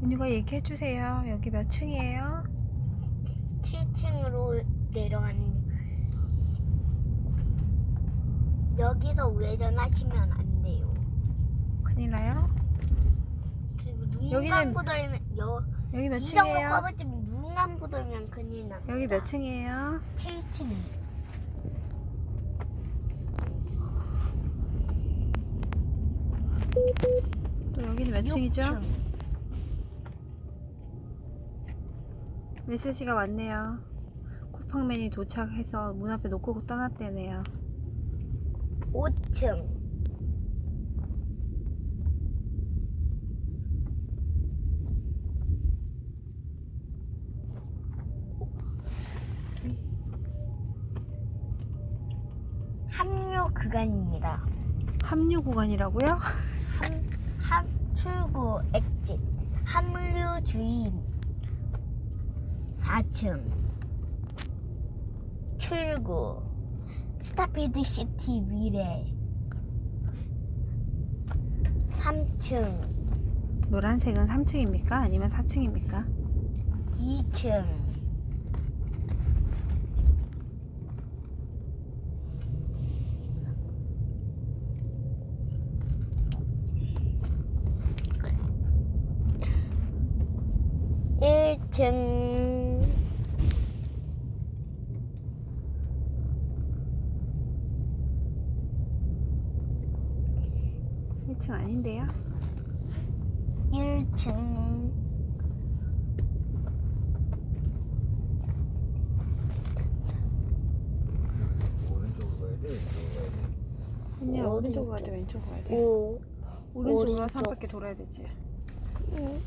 거 얘기해 주세요. 여기 몇 층이에요? 7층으로 내려가는 여기서 우회전하시면 안 돼요. 큰일 나요? 그리고 눈 여기는- 감고 돌면 여 여기 몇 이 정도 층이에요? 커버쯤 눈 감고 돌면 큰일 나. 여기 몇 층이에요? 7층. 또 여기는 몇 층이죠? 6층. 메시지가 왔네요. 쿠팡맨이 도착해서 문 앞에 놓고 떠났대네요. 5층. 합류 구간입니다. 합류 구간이라고요? 함, 함, 출구, 엑짓, 합류 주의 4층 출구. 스타필드 시티 미래. 3층. 노란색은 3층입니까? 아니면 4층입니까? 2층. 일층 1층 아닌데요? 1층 오른쪽으로 가야 돼, 왼쪽으로 가야 돼. 아니야 어, 오른쪽으로 가야 돼 왼쪽으로 가야 돼5 오른쪽으로 오른쪽. 한 바퀴 돌아야 되지 응.